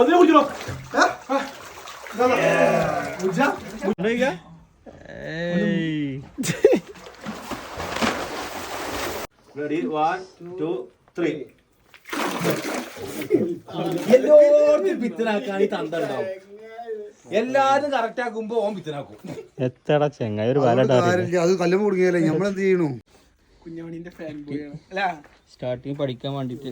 പതിനെ കുടിക്കണോ ready one two three എല്ലാവർക്കും പിത്തനാക്കാൻ ഈ തണ്ടുണ്ടാവും എല്ലാരും കറക്റ്റ് ആക്കുമ്പോ ഓൻ പിത്തനാക്കും. എത്ര ചെങ്ങായി? ഒരു വല അത് കല്ലും കുടുങ്ങിയല്ലേ നമ്മളെന്ത് ചെയ്യണു? കുഞ്ഞമണിന്റെ ഫാൻ ബോയാണ് അല്ല. സ്റ്റാർട്ടിങ് പഠിക്കാൻ വേണ്ടിട്ട്.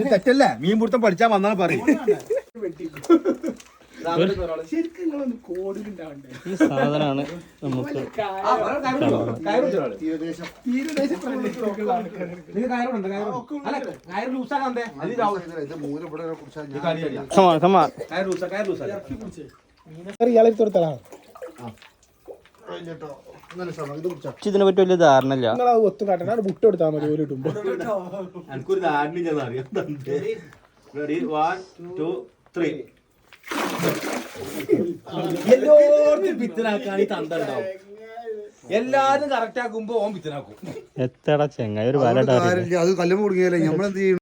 ഇത് തെറ്റല്ലേ? മീൻ പിടുത്തം പഠിച്ചാ വന്നാ പറയും. ശരിക്കും നിങ്ങളൊന്ന് കോഡിലുണ്ടാവണ്ടേ ഈ സാധനമാണ് നമുക്ക് തീരദേശ. പ്രദേശത്തേക്കുള്ള ഇതിനെ പറ്റി വലിയ ധാരണ ഇല്ല നിങ്ങൾ ഒത്തും കാട്ടണം ബുട്ട് എടുത്താൽ മതി ഒരു ഇടുമ്പോ. എനിക്കൊരു ധാരണ ഞാൻ അറിയാം റെഡി വൺ ടു ത്രീ എല്ലാവർക്കും പിത്തനാക്കാൻ ഈ തണ്ടുണ്ടാവും എല്ലാരും കറക്റ്റ് ആക്കുമ്പോ ഓൻ പിത്തനാക്കും. എത്ര ചെങ്ങായി? ഒരു വല അത് കല്ലും കുടുങ്ങിയല്ലേ നമ്മളെന്ത് ചെയ്യും?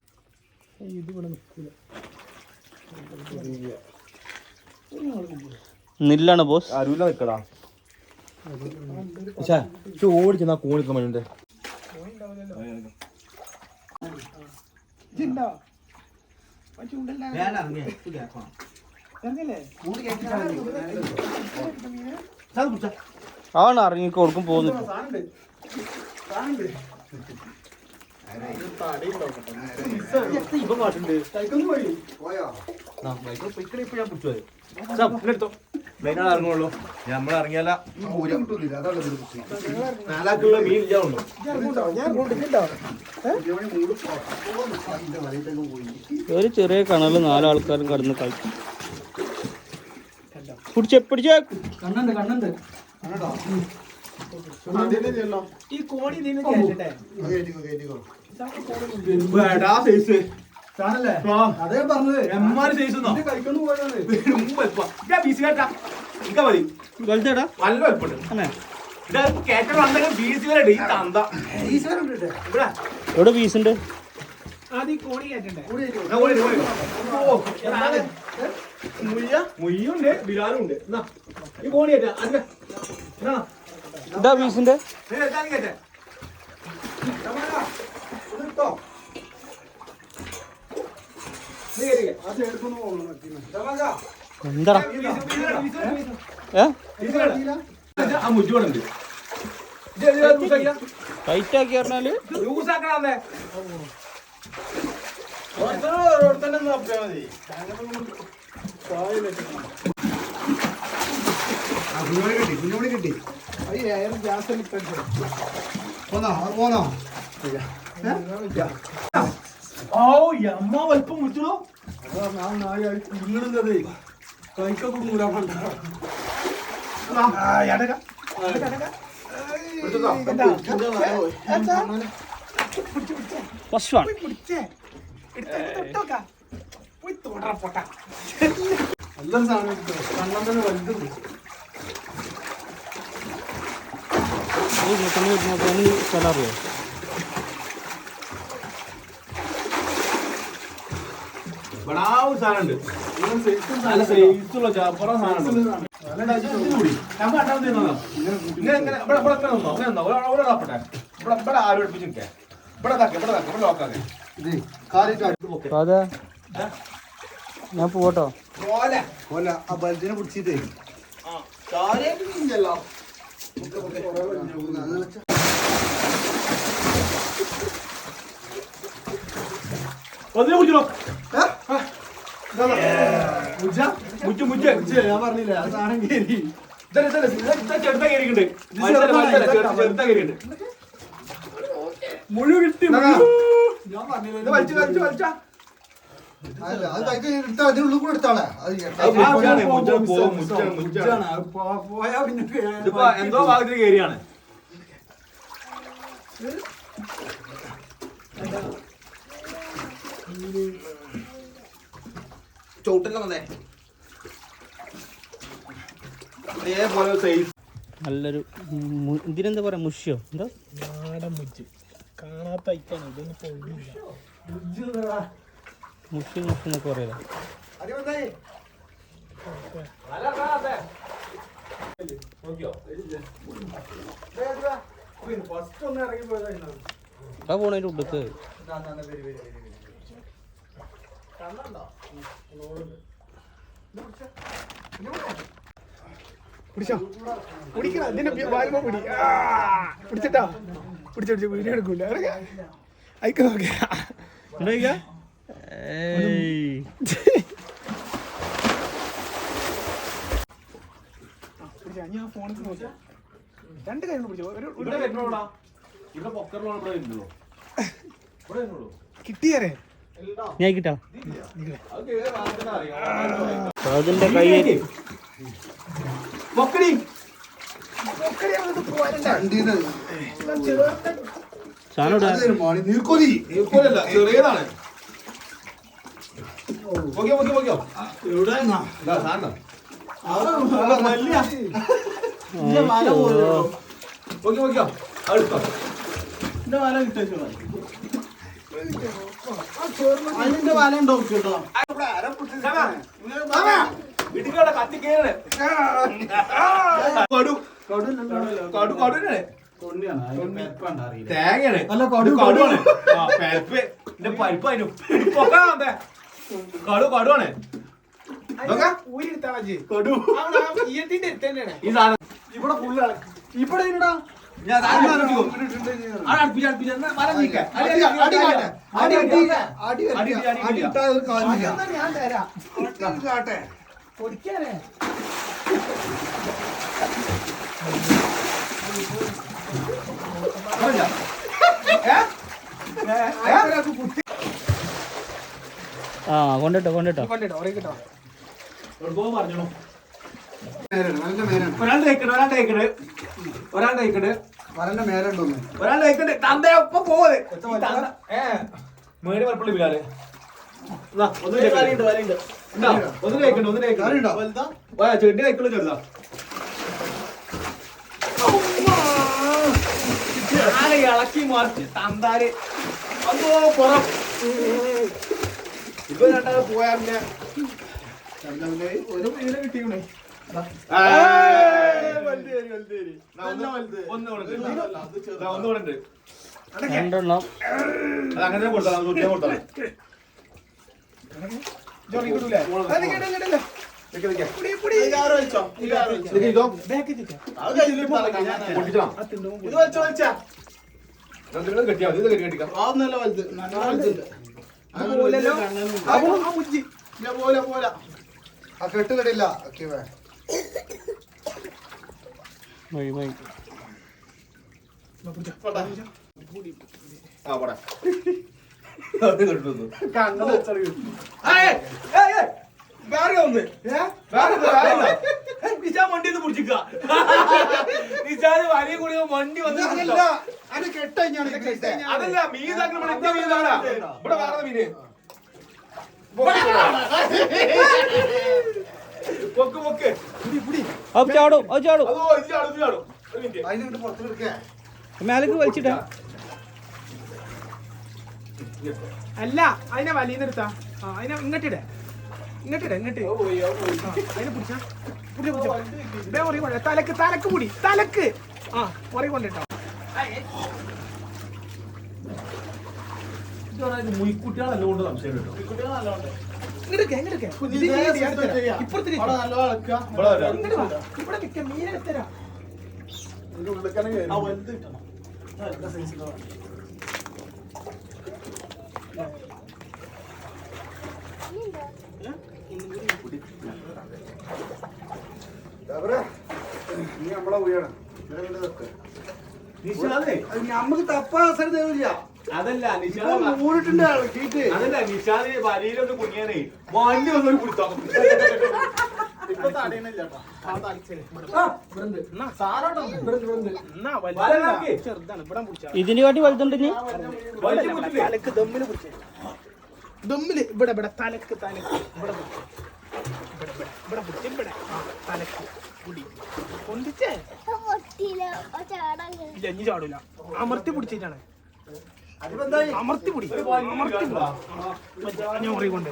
നിൽക്കില്ല ബോസ് അരുല നിക്കടാ. ആ ചൂണ്ടല്ല ഇറങ്ങില്ലേ ആണ് ഇറങ്ങി കൊടുക്കും പോകുന്നു ഇപ്പൊ പാട്ടുണ്ട് പോയി. ഞാൻ ഇറങ്ങിയാല ഈ മൂല പ്രശ്നം. നാലാക്കുള്ള മീൻ ഒരു ചെറിയ കണൽ നാലാൾക്കാരും കടന്ന് കളിക്കും. പിടിച്ച പിടിച്ച. കണ്ണുണ്ട് കണ്ണുണ്ട്. ഈ കോണി ഇതിന് കേട്ടിട്ടെ ആ അതേ പറഞ്ഞത്. എമ്മാര് പോയതാണ് മതി. വലുതേടാ. നല്ല വലുപ്പുണ്ട്. ഇത് വന്നെങ്കിൽ വരെ ഈ തന്ത. ഈശ്വരൻ ഇവിടെ. എവിടെ ഉണ്ട് ആദ്യം ഈ കോണി കേറ്റണ്ടേ. മുയ്യ മുയ്യുണ്ട് ബിലാലും ഉണ്ട് എന്നാ ഈ കോണി കേട്ടാ അതിന്റെ എന്നാ? ഇതാ പീസിന്റെ നീ കേട്ടാ, നീ കേട്ടെ നീ കേട്ടില്ലേ? അത് എടുക്കുന്നു പോകണം എന്താടാ ബീസ്, ബീസ്, ബീസ്, ബീസ്. ഏ ബീസ് കേട്ടാ. ആ മുജ്ജോടെ ഉണ്ട് ഇത് ഏത് ലൂസാക്കിയാ? ടൈറ്റ് ആക്കി പറഞ്ഞാൽ കുഞ്ഞോണി കിട്ടി കുഞ്ഞോണി കിട്ടി പോന്നോ പോന്നോ ഓ അമ്മ വലിപ്പം മുറിച്ചോ ഞാൻ നായ മൂലാൻ ഫസ്റ്റ് വൺ പിടിച്ചേ തൊട്ടോക്ക പോയി തോടറ പൊട്ട നല്ല സാധനം കണ്ണം തന്നെ വലുത് സ്ഥലം അറിയോ ഇവിടെ ആ ഒരു സാധനം ഉണ്ട്? നല്ല സൈസുള്ള ചാപ്പറ സാധനം കൂടി. ഞാൻ പോട്ടോ പോലെ. പോലെ ആ ബൽജിനെ പിടിച്ചിട്ടേ. കാര്യമില്ലല്ലോ പതിനെ കുടിക്കണോ ഞാൻ പറഞ്ഞില്ല സാധനം കയറി. ഇതല്ല ഇതല്ല ഇതാ ചെറുതാ കയറിയിട്ടുണ്ട്. ചെറുതാ കയറിയിട്ടുണ്ട്. മുഴു കിട്ടി ഞാൻ പറഞ്ഞില്ല വലിച്ചു വലിച്ചു വലിച്ചാ. എന്തോ ഭാഗത്തിന് കയറിയാണ്. നല്ലൊരു ഇതിനെന്താ പറയാ മുഷ്യോ? എന്താ? നാടൻ മുജ് കാണാത്ത ഐറ്റാണ് ഇതൊന്നും പോയില്ല മുഷി മുഷി എന്നൊക്കെ ഫസ്റ്റ് ഒന്ന് ഇറങ്ങി പോയതായിരുന്നു പോണതിന്റെ ഉടുക്ക് പിടിച്ചോ പിടിക്കണം നിന്നെ വാൽമ പിടി. പിടിച്ചിട്ടാ പിടിച്ചു പിടിച്ചു വീഡിയോ എടുക്കൂല. അയക്ക് നോക്കിയാ രണ്ട് കൈ പിടിച്ചു കിട്ടിയാരേ. അതിന്റെ കൈ ചെറിയതാണ്. ഓക്കെ അതിന്റെ വല ഉണ്ടാക്കിട്ടോ വീട്ടിലുള്ള കത്തി കേറ് കടു. കടു കടു കടുനാണ് തേങ്ങയാണ്. അല്ല കടു കടുവാണ്. പരിപ്പ്. എന്റെ പരിപ്പ് അതിന് കടു കടുവാണ്. ഇവിടെ ഫുള്ള് ഇവിടെ ആ കൊണ്ടിട്ടോ കൊണ്ടിട്ടോ കൊണ്ടിട്ടോ പറഞ്ഞോ ഒരാളുടെ അയക്കട് ഒരാളുടെ അയക്കട് ഒരാളുടെ അയക്കട് വരന്റെ മേലുണ്ടോ ഒരാളുടെ അയക്കട് തന്റെ ഒപ്പം പോവത് മേടി പലപ്പള്ളി പിള്ളാൽ ഒന്നിനെ അയക്കണ്ട ഒന്നിനെ അയക്കണ്ട ചെടി അയക്കുള്ളൂ ചെറുതാ. ഇളക്കി മറിച്ച് തന്താര്? അതോ പുറം. ഇപ്പൊ രണ്ടാമത് പോയാ പിന്നെ. ഒരു മീനെ കിട്ടിയുണേ രണ്ടെണ്ണം പോലെ കൊടുത്താൽ കെട്ടിയാ ഇത് ആ നല്ല ആ കെട്ടുകടില്ല ഓക്കെ മതി മതി വേറെ ഒന്ന് നിജാ വണ്ടി പിടിച്ചിക്ക. നിജാന് വലിയ കൂടി വണ്ടി വന്ന് അതല്ല മീൻ താങ്കൾ ഇവിടെ ഇവിടെ വേറെ മീന് പൊക്ക് പൊക്ക്. അത് ചാടും അത് ചാടും മേലേക്ക് വലിച്ചിട്ടാ. അല്ല അതിനെ വലിയെടുത്താ ആ അതിനെ ഇങ്ങട്ടിടെ ഇങ്ങട്ടിടെ ഇങ്ങട്ട് അതിനെ പിടിച്ചാ. പിടിച്ച പിടിച്ച. ഇതേ മുറി കൊണ്ട. തലക്ക് തലക്ക് പിടി. തലക്ക്. ആ മുറി കൊണ്ടിട്ടോ. മുയിക്കുട്ടികളെല്ലാം കൊണ്ട് സംശയം കേട്ടോ ഇപ്പുറത്തേക്ക് മീനെ തരാം നീ നമ്മളെ ഉയരണം. നമുക്ക് തപ്പാൻ അവസരം തരില്ല അതല്ല അതല്ല നിഷാദിന് വരയിലൊന്ന് കുഞ്ഞാനേ വണ്ടി വന്നൊരു കുടുത്താൻ ഇതിന് കാട്ടി വലുതുണ്ട് തലക്ക് ദമ്മിൽ ഇവിടെ ഇവിടെ തലക്ക് തലക്ക്. ഇവിടെ ഇവിടെ ഇവിടെ പിടിച്ച് ഇവിടെ. തലക്ക്. ഇല്ല ഇനി ചാടൂല. അമർത്തി പിടിച്ചിട്ടാണ്. അമർത്തി പിടി. അമർത്തി. ഞാൻ ഉറി കൊണ്ട്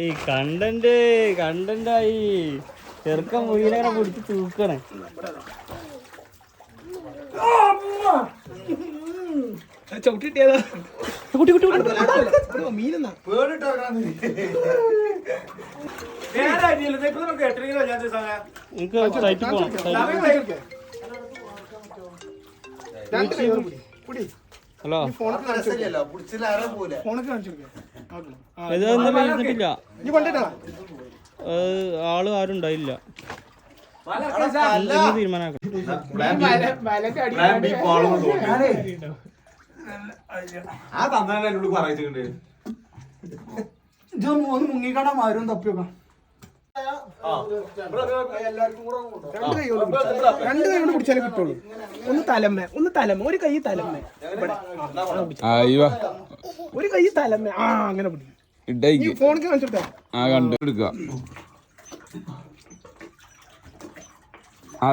ഏയ് കണ്ടന്റ് കണ്ടന്റായി ചെറുക്കൻ മുയിലങ്ങനെ പിടിച്ച് തൂക്കണേ. ചവിട്ടിട്ടേതാ കുട്ടി കുട്ടി കുട്ടി. മീനെന്നാ. എനിക്ക് സൈറ്റിൽ പോണം സൈറ്റിൽ രണ്ട് കൈ കൊണ്ട് പിടി. പിടി ഇരുന്നിട്ടില്ല കൊണ്ടിട്ടാ ആൾ ആരും ഉണ്ടായില്ല. ആ തന്നെ എന്നോട് പറയിച്ചിട്ടുണ്ട് ഒന്ന് മുങ്ങിക്കട മാരും തപ്പിയൊക്കെ. രണ്ട് കൈ കൊണ്ട്. രണ്ട് കൈ കൊണ്ട് പിടിച്ചാലേ കിട്ടുള്ളൂ. ഒന്ന് തലമ്മ ഒന്ന് തലമ്മ ഒരു കൈ തലമ്മ ഇവിടെ. ഒരു കൈ തലമ്മ ആ അങ്ങനെ പിടി നീ ഇടയ്ക്ക് ഫോണിക്ക് കാണിച്ചിട്ടാ ആ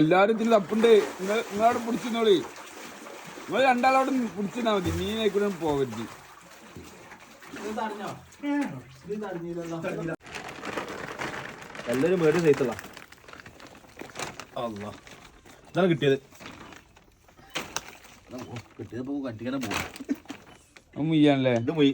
എല്ലാരും ഇതിൽ തപ്പുണ്ട് നിങ്ങൾ നിങ്ങളവിടെ പിടിച്ചിരുന്നോളി. നിങ്ങൾ രണ്ടാളോട് പിടിച്ചിരുന്നാ മതി. മീനായിക്കൂടെ പോകരുത് എല്ലാരും മേടി സൈത്തുള്ള അല്ല ഇതാണ് കിട്ടിയത്. കിട്ടിയപ്പോ കട്ടിക്കണ പോകും മുയ്യാണല്ലേ? ഇത് മുയി.